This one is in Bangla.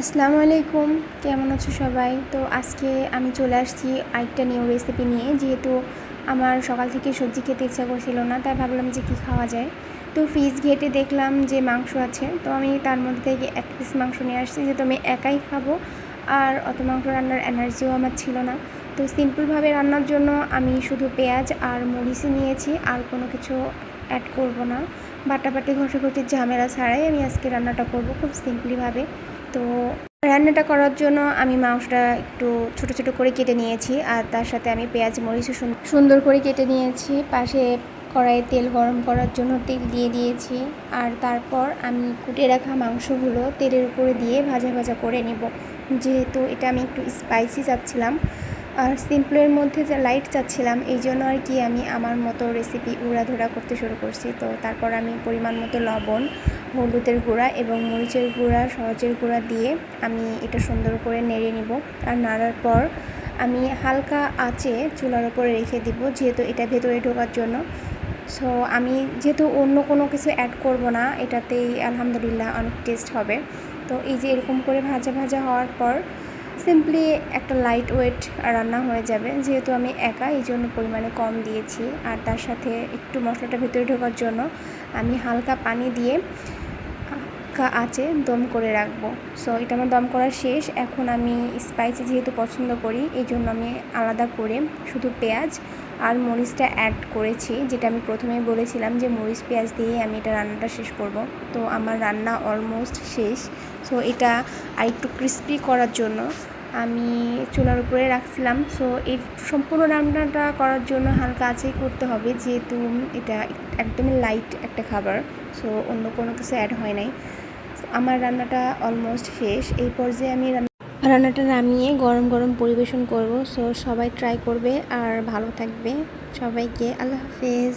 আসসালামু আলাইকুম। কেমন আছো সবাই? তো আজকে আমি চলে আসছি আরেকটা নিউ রেসিপি নিয়ে। যেহেতু আমার সকাল থেকে সবজি খেতে ইচ্ছা করছিল না, তাই ভাবলাম যে কী খাওয়া যায়। তো ফ্রিজ ঘেটে দেখলাম যে মাংস আছে। তো আমি তার মধ্যে থেকে এক পিস মাংস নিয়ে আসছি যেহেতু আমি একাই খাব। আর অত মাংস রান্নার এনার্জিও আমার ছিল না। তো সিম্পলভাবে রান্নার জন্য আমি শুধু পেঁয়াজ আর মরিচই নিয়েছি। আর কোনো কিছু অ্যাড করব না। বাটাবাটি, ঘষাঘষির ঝামেলা ছাড়াই আমি আজকে রান্নাটা করব খুব সিম্পলিভাবে তো রান্নাটা করার জন্য আমি মাংসটা একটু ছোট ছোট করে কেটে নিয়েছি আর তার সাথে আমি পেঁয়াজ মরিচও সুন- সুন্দর করে কেটে নিয়েছি। পাশে কড়াইয়ে তেল গরম করার জন্য তেল দিয়ে দিয়েছি আর তারপর আমি কুটে রাখা মাংসগুলো তেলের উপরে দিয়ে ভাজা ভাজা করে নেব। যেহেতু এটা আমি একটু স্পাইসি চাচ্ছিলাম আর সিম্পলের মধ্যে যে লাইট চাচ্ছিলাম, এই জন্য আর কি আমি আমার মতো রেসিপি উড়াধুরা করতে শুরু করছি। তো তারপর আমি পরিমাণ মতো লবণ হলুদের গুঁড়া এবং মরিচের গুঁড়া, সহজের গুঁড়া দিয়ে আমি এটা সুন্দর করে নেড়ে নিব। আর নাড়ার পর আমি হালকা আঁচে চুলার উপরে রেখে দিব, যেহেতু এটা ভেতরে ঢোকার জন্য। সো আমি যেহেতু অন্য কোনো কিছু অ্যাড করব না, এটাতেই আলহামদুলিল্লাহ অনেক টেস্ট হবে। তো এই যে এরকম করে ভাজা ভাজা হওয়ার পর সিম্পলি একটা লাইট ওয়েট রান্না হয়ে যাবে, যেহেতু আমি একা এই জন্য পরিমাণে কম দিয়েছি। আর তার সাথে একটু মশলাটা ভেতরে ঢোকার জন্য আমি হালকা পানি দিয়ে হালকা আঁচে দম করে রাখব। সো এটা আমার দম করা শেষ। এখন আমি স্পাইসি যেহেতু পছন্দ করি, এই জন্য আমি আলাদা করে শুধু পেঁয়াজ আর মরিচটা অ্যাড করেছি। যেটা আমি প্রথমেই বলেছিলাম যে, মরিচ, পেঁয়াজ দিয়ে আমি এটা রান্নাটা শেষ করব। তো, আমার রান্না অলমোস্ট শেষ। সো এটা আর একটু ক্রিস্পি করার জন্য আমি চুলার উপরে রাখছিলাম। সো এই সম্পূর্ণ রান্নাটা করার জন্য হালকা আছেই করতে হবে, যেহেতু এটা একদমই লাইট একটা খাবার। সো অন্য কোনো কিছু অ্যাড হয় নাই। আমার রান্নাটা অলমোস্ট শেষ। এই পর্যায়ে আমি রান্নাটা নামিয়ে গরম গরম পরিবেশন করব। সো সবাই ট্রাই করবে আর ভালো থাকবে। সবাইকে আল্লাহ হাফেজ।